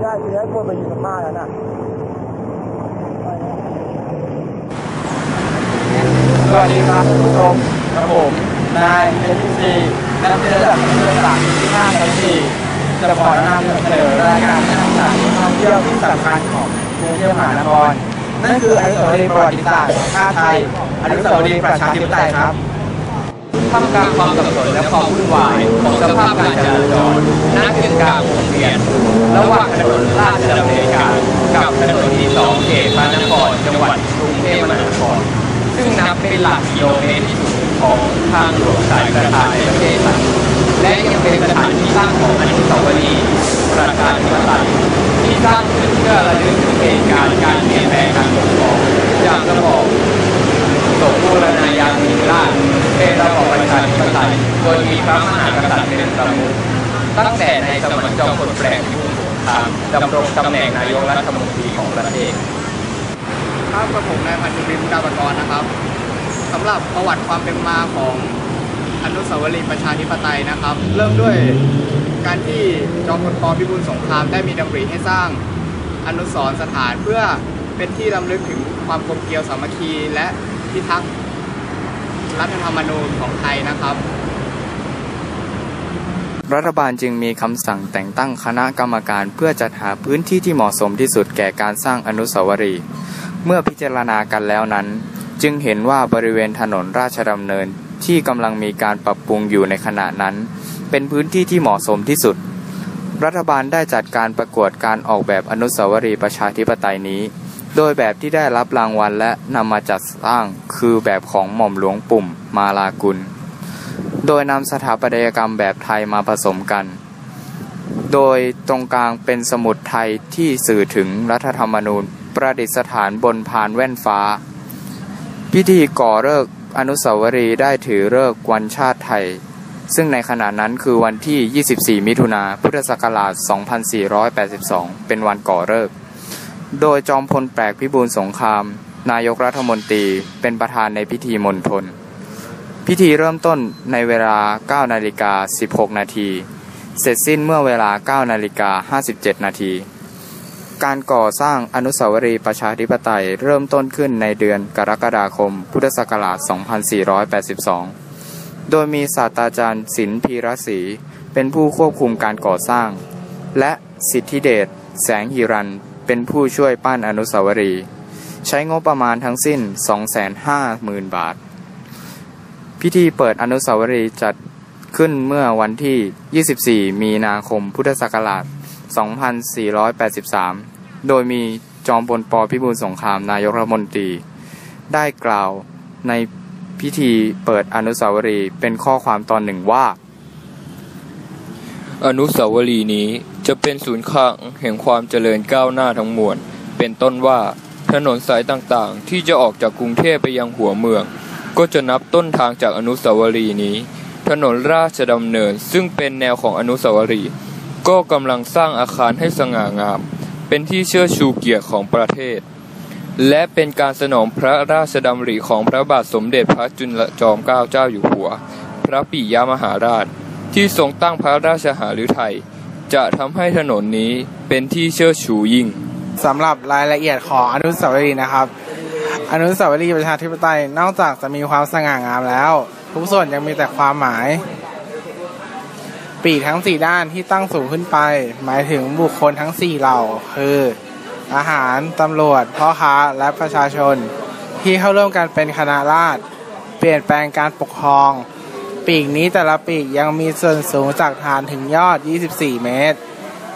ใช่คือให้คนไปอยู่กับผ้าแล้วน่ะสวัสดีครับคุณผู้ชมกระผมนายเอ็นซีนักเรียนระดับมัธยมศึกษาปีที่5ทับ4จะขอนำเสนอรายการการศึกษาท่องเที่ยวที่สำคัญของกรุงเทพมหานครนั่นคืออนุสาวรีย์ประวัติศาสตร์ชาติไทยอนุสาวรีย์ประชาธิปไตยครับ ท่ามกลางความสับสนและความวุ่นวายของสภาพการจราจรณกึ่งกลางวงเวียนระหว่างถนนราชดำเนินกลางกับถนนที่สองเขตพระนครจังหวัดกรุงเทพมหานคร ซึ่งนับเป็นหลักกิโลเมตรที่สุดของทางหลวงสายประธานในประเทศไทยและยังเป็นสถานที่ตั้งของอนุสาวรีย์ประชาธิปไตยที่สร้างขึ้นเพื่อระลึกถึงเหตุการณ์การเปลี่ยนแปลงการปกครองจากระบอบ บูรณาญาสิราชเป็นระบอบประชาธิปไตยโดยมีพระมหากษัตริย์เป็นประมุขตั้งแต่ในสมัยจอมพลแปลงยุคสงครามดำรงตำแหน่งนายกรัฐมนตรีของประเทศครับกับผมนายพันธุ์บินดาวกรนะครับสำหรับประวัติความเป็นมาของอนุสาวรีย์ประชาธิปไตยนะครับ เริ่มด้วยการที่จอมพลปพิบูลสงครามได้มีดำริให้สร้างอนุสรณ์สถานเพื่อเป็นที่รำลึกถึงความกลมเกลียวสามัคคีและพิทักษ์ รัฐธรรมนูญของไทยนะครับ รัฐบาลจึงมีคำสั่งแต่งตั้งคณะกรรมการเพื่อจัดหาพื้นที่ที่เหมาะสมที่สุดแก่การสร้างอนุสาวรีย์เมื่อพิจารณากันแล้วนั้น จึงเห็นว่าบริเวณถนนราชดำเนินที่กำลังมีการปรับปรุงอยู่ในขณะนั้น เป็นพื้นที่ที่เหมาะสมที่สุด รัฐบาลได้จัดการประกวดการออกแบบอนุสาวรีย์ประชาธิปไตยนี้ โดยแบบที่ได้รับรางวัลและนำมาจัดสร้างคือแบบของหม่อมหลวงปุ่มมาลากุล โดยนำสถาปัตยกรรมแบบไทยมาผสมกัน โดยตรงกลางเป็นสมุดไทยที่สื่อถึงรัฐธรรมนูญประดิษฐานบนพานแว่นฟ้า พิธีก่อเลิกอนุสาวรีย์ได้ถือเลิกวันชาติไทย ซึ่งในขณะนั้นคือวันที่ 24 มิถุนาพุทธศักราช 2482 เป็นวันก่อเลิก โดยจอมพลแปลกพิบูลสงคราม นายกรัฐมนตรีเป็นประธานในพิธีมณฑลพิธีเริ่มต้นในเวลา 9 นาฬิกา 16 นาทีเสร็จสิ้นเมื่อเวลา 9 นาฬิกา 57 นาทีการก่อสร้างอนุสาวรีย์ประชาธิปไตยเริ่มต้นขึ้นในเดือนกรกฎาคม พุทธศักราช 2482 โดยมีศาสตราจารย์ศิลป์พีรศรีเป็นผู้ควบคุมการก่อสร้าง และสิทธิเดชแสงหิรัน เป็นผู้ช่วยปั้นอนุสาวรีย์ใช้งบประมาณทั้งสิ้น 250,000 บาท พิธีเปิดอนุสาวรีย์จัดขึ้นเมื่อวันที่ 24 มีนาคมพุทธศักราช 2483 โดยมีจอมพลปพิบูลสงครามนายกรัฐมนตรี ได้กล่าวในพิธีเปิดอนุสาวรีย์เป็นข้อความตอนหนึ่งว่า อนุสาวรีย์นี้จะเป็นศูนย์กลางแห่งความเจริญก้าวหน้าทั้งมวล เป็นต้นว่าถนนสายต่างๆ ที่จะออกจากกรุงเทพไปยังหัวเมือง ก็จะนับต้นทางจากอนุสาวรีย์นี้ ถนนราชดำเนินซึ่งเป็นแนวของอนุสาวรีย์ก็กำลังสร้างอาคารให้สง่างาม เป็นที่เชื่อชูเกียรติของประเทศ และเป็นการสนองพระราชดำริของพระบาทสมเด็จพระจุลจอมเกล้าเจ้าอยู่หัว พระปิยมหาราช ที่ทรงตั้งพระราชหฤทัยจะทำให้ถนนนี้เป็นที่เชื่อชูยิ่งสำหรับรายละเอียดของอนุสาวรีย์นะครับ อนุสาวรีย์ประชาธิปไตยนอกจากจะมีความสง่างามแล้ว ทุกส่วนยังมีแต่ความหมาย ปีกทั้งสี่ด้านที่ตั้งสูงขึ้นไป หมายถึงบุคคลทั้งสี่เหล่า คือ อาหารตำรวจพ่อค้าและประชาชน ที่เข้าร่วมกันเป็นคณะราษฎรเปลี่ยนแปลงการปกครอง ปีกนี้แต่ละปีกยังมีส่วนสูงจากฐานถึงยอด 24 เมตร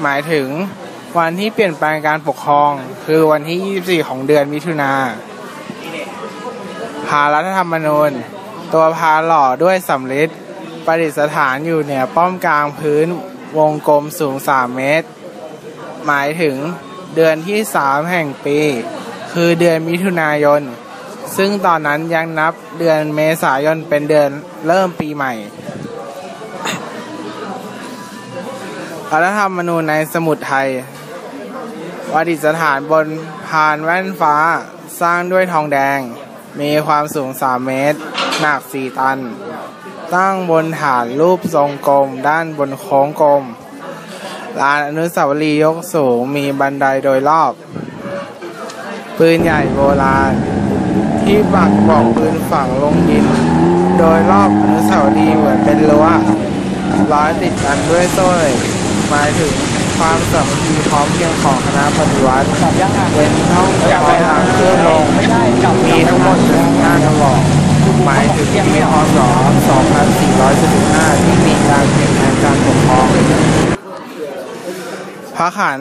หมายถึงวันที่เปลี่ยนแปลงการปกครอง คือวันที่ 24 ของเดือนมิถุนาพารัฐธรรมนูญ ตัวพาหล่อด้วยสำริดประดิษฐานอยู่เหนือป้อมกลางพื้นวงกลมสูง 3 เมตร หมายถึงเดือนที่ 3 แห่งปี คือเดือนมิถุนายน ซึ่งตอนนั้นยังนับเดือนเมษายนเป็นเดือนเริ่มปีใหม่รัฐธรรมนูญในสมุดไทย วดิษฐานบนพานแว่นฟ้าสร้างด้วยทองแดง มีความสูง 3 เมตร หนัก 4 ตัน ตั้งบนฐานรูปทรงกลม ด้านบนโค้งกลม ลานอนุสาวรีย์ยกสูงมีบันไดโดยรอบ ปืนใหญ่โบราณ ที่ปักบอกปืนฝังลงดิน โดยรอบอนุสาวรีย์เหมือนเป็นรั้วร้อยติดกันด้วยโซ่หมายถึงความสามัคคีพร้อมเพียงของคณะปฏิวัติเว้นห้องจับทางขึ้นลงมีทั้งหมดถึงห้ากระบอกหมายถึงปีพศ2475ที่มีการเปลี่ยนแปลงการปกครองพระขัน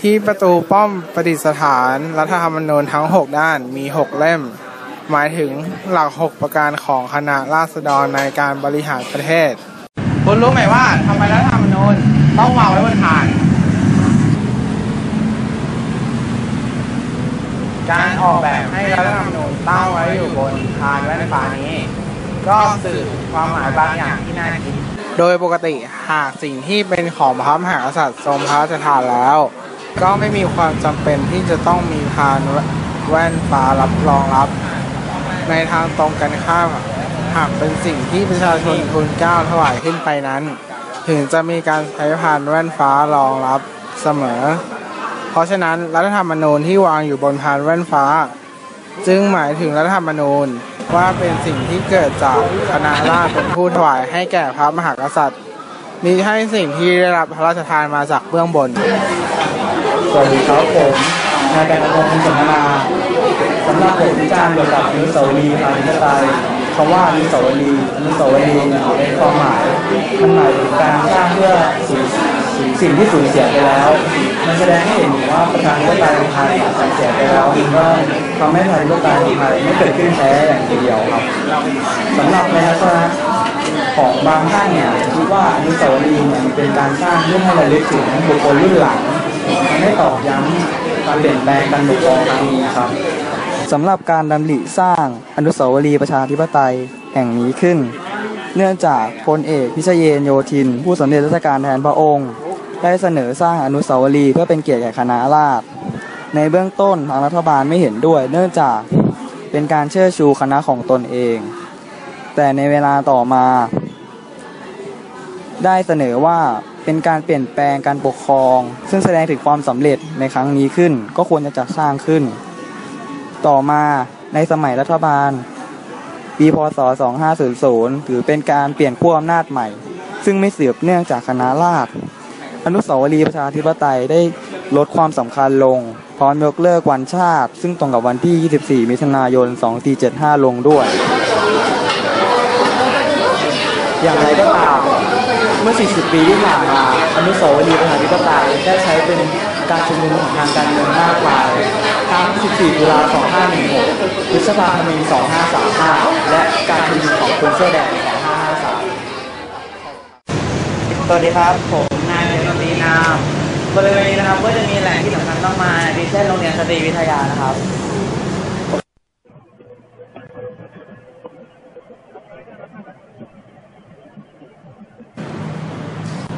ที่ประตูป้อมประดิษฐานรัฐธรรมนูญทั้ง 6 ด้านมี 6 เล่ม หมายถึงหลัก 6 ประการของคณะราษฎรในการบริหารประเทศ คุณรู้ไหมว่าทำไมรัฐธรรมนูญต้องวางไว้บนฐาน การออกแบบให้รัฐธรรมนูญตั้งไว้อยู่บนคานแว่นฟ้านี้ ก็สื่อความหมายบางอย่างที่น่าคิด โดยปกติหากสิ่งที่เป็นของพระมหากษัตริย์ทรงพระราชทานแล้ว ก็ไม่มีความจำเป็นที่จะต้องมีพานแว่นฟ้ารับรองรับ ในทางตรงกันข้ามหากเป็นสิ่งที่ประชาชนทุนเก้าถวายขึ้นไปนั้น ถึงจะมีการใช้พานแว่นฟ้ารองรับเสมอ เพราะฉะนั้นรัฐธรรมนูญที่วางอยู่บนพานแว่นฟ้า จึงหมายถึงรัฐธรรมนูญว่าเป็นสิ่งที่เกิดจากคณะราษฎรเป็นผู้ถวายให้แก่พระมหากษัตริย์มิใช่สิ่งที่ได้รับพระราชทานมาจากเบื้องบน สวัสดีครับผมนายแบงค์พงศ์สนทนา สำหรับผมวิจารเกี่ยวกับอนุสาวรีย์ประชาธิปไตยคำว่าอนุสาวรีย์อนุสาวรีย์เนี่ยในความหมายมันหมายถึงการสร้างเพื่อสูญสิ่งที่สูญเสียไปแล้ว มันแสดงให้เห็นว่าประชาธิปไตยของไทยสูญเสียไปแล้วมันก็ทำให้ประชาธิปไตยของไทยไม่เกิดขึ้นแท้อย่างเดียวครับสำหรับในลักษณะของบางท่านเนี่ยคิดว่าอนุสาวรีย์เนี่ยมันเป็นการสร้างเพื่อให้ระลึกถึงบุคคลรุ่นหลังทำให้ตอกย้ำการเปลี่ยนแปลงการปกครองครั้งนี้ครับ สำหรับการดำริสร้างอนุสาวรีย์ประชาธิปไตยแห่งนี้ขึ้น เนื่องจากพลเอกพิชเยนโยธิน ผู้สำเร็จราชการแทนพระองค์ ได้เสนอสร้างอนุสาวรีย์เพื่อเป็นเกียรติแก่คณะราษฎรในเบื้องต้นทางรัฐบาลไม่เห็นด้วย เนื่องจากเป็นการเชิดชูคณะของตนเอง แต่ในเวลาต่อมา ได้เสนอว่าเป็นการเปลี่ยนแปลงการปกครอง ซึ่งแสดงถึงความสำเร็จในครั้งนี้ขึ้น ก็ควรจะจัดสร้างขึ้น ต่อมาในสมัยรัฐบาล ปีพศ 2500 ถือเป็นการเปลี่ยนขั้วอำนาจใหม่ ซึ่งไม่สืบเนื่องจากคณะราษฎรอนุสาวรีย์ประชาธิปไตยได้ลดความสำคัญลง พร้อมยกเลิกวันชาติ ซึ่งตรงกับวันที่ 24 มิถุนายน 2475 ลงด้วย อย่างไรก็ตาม เมื่อ 40 ปีที่ผ่านมา อนุสาวรีย์ประชาธิปไตยได้ใช้เป็น การชุมนุมของทางการเมืองมากมายทั้ง 14 ตุลา 2516 พฤษภาคม 2535 และการชุมนุมของคนเสื้อแดง 2553 สวัสดีครับ ผมนายเดนตีนามบริเวณนี้นะครับก็จะมีแหล่งที่สำคัญมากมายดีเช่นโรงเรียนสตรีวิทยานะครับ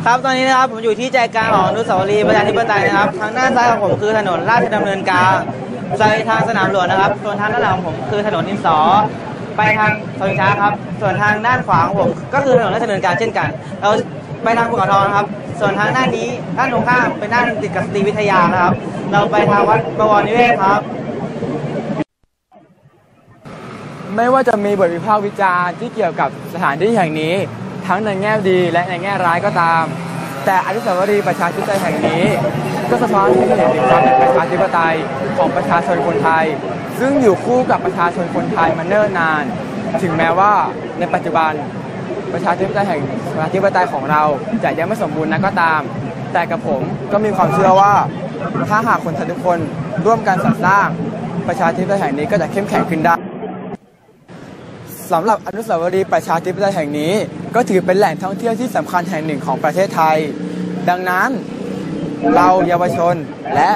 ครับตอนนี้นะครับผมอยู่ที่ใจกลางของอนุสาวรีย์ประชาธิปไตยนะครับ ทางด้านซ้ายของผมคือถนนราชดำเนินกลางไปทางสนามหลวงนะครับ ส่วนทางด้านหลังของผมคือถนนดินสอไปทางสวิงช้าครับ ส่วนทางด้านขวาของผมก็คือถนนราชดำเนินกลางเช่นกัน เราไปทางภูเขาทองนครับ ส่วนทางด้านนี้ด้านตรงข้ามเป็นด้านติดกับสตรีวิทยานะครับ เราไปทางวัดบวรนิเวศครับ ไม่ว่าจะมีบทวิพากษ์วิจารณ์ที่เกี่ยวกับสถานที่แห่งนี้ ทั้งในแง่ดีและในแง่ร้ายก็ตาม แต่อนุสาวรีย์ประชาธิปไตยแห่งนี้ ก็สะท้อนให้เห็นถึงความเป็นประชาธิปไตยของประชาชนคนไทย ซึ่งอยู่คู่กับประชาชนคนไทยมาเนิ่นนาน ถึงแม้ว่าในปัจจุบันประชาธิปไตยแห่งประชาธิปไตยของเราจะยังไม่สมบูรณ์นักก็ตาม แต่กับผมก็มีความเชื่อว่า ถ้าหากคนไทยทุกคนร่วมกันสรรสร้าง ประชาธิปไตยแห่งนี้ก็จะเข้มแข็งขึ้นได้ สำหรับอนุสาวรีย์ประชาธิปไตยแห่งนี้ ก็ถือเป็นแหล่งท่องเที่ยวที่สำคัญแห่งหนึ่งของประเทศไทย ดังนั้นเราเยาวชนและ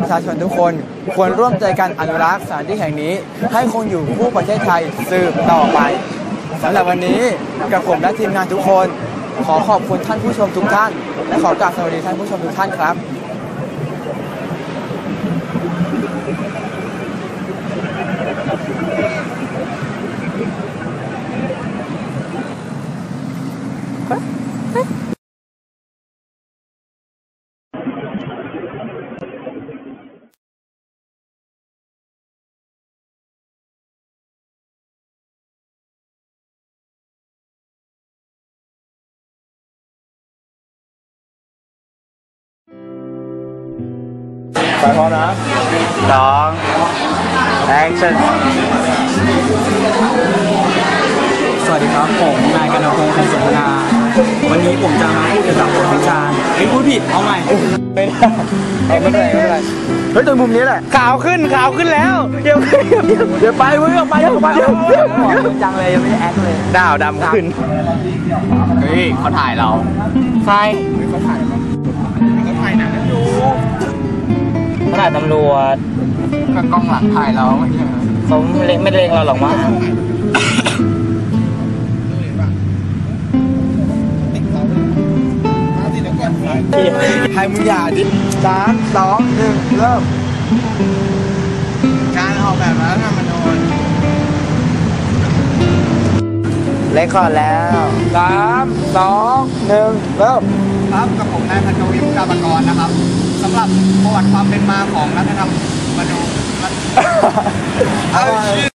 ประชาชนทุกคนควรร่วมใจกันอนุรักษ์สถานที่แห่งนี้ ให้คงอยู่คู่ประเทศไทยสืบต่อไปสำหรับวันนี้กับผมและทีมงานทุกคน ขอขอบคุณท่านผู้ชมทุกท่าน และขอกราบสวัสดีท่านผู้ชมทุกท่านครับ ไปพร้อมนะสองแอคชั่นสวัสดีครับ ผมนายกนพงศ์คงสนทนา วันนี้ผมจะมาพูดเกี่ยวกับบทวิจารณ์เฮ้ยพูดผิดเอาใหม่ไม่ได้เอาไม่เป็นไรไม่เป็นไรเฮ้ยตรงมุมนี้แหละ ขาวขึ้นขาวขึ้นแล้ว เดี๋ยวเดี๋ยวไปเว้ยเอาไปเอาไปเอาไปจังเลยยังไม่ได้แอคเลยดาวดำขึ้น เฮ้ยเขาถ่ายเราใครเขาถ่ายาดตำรวจก็กล้องหลังถ่ายเราไม่ใช่เหรอเขาไม่เล็งไม่เล็งเราหรอกมั้งให้มึงอย่าดิสามสองหนึ่งเริ่ม การออกแบบรัฐธรรมนูญเล็กคอร์ดแล้วสามสองหนึ่งเริ่มครับกับผมนายพันธวิทย์ดาบกรนะครับ สำหรับประวัติความเป็นมาของรัฐธรรมนูญ เอา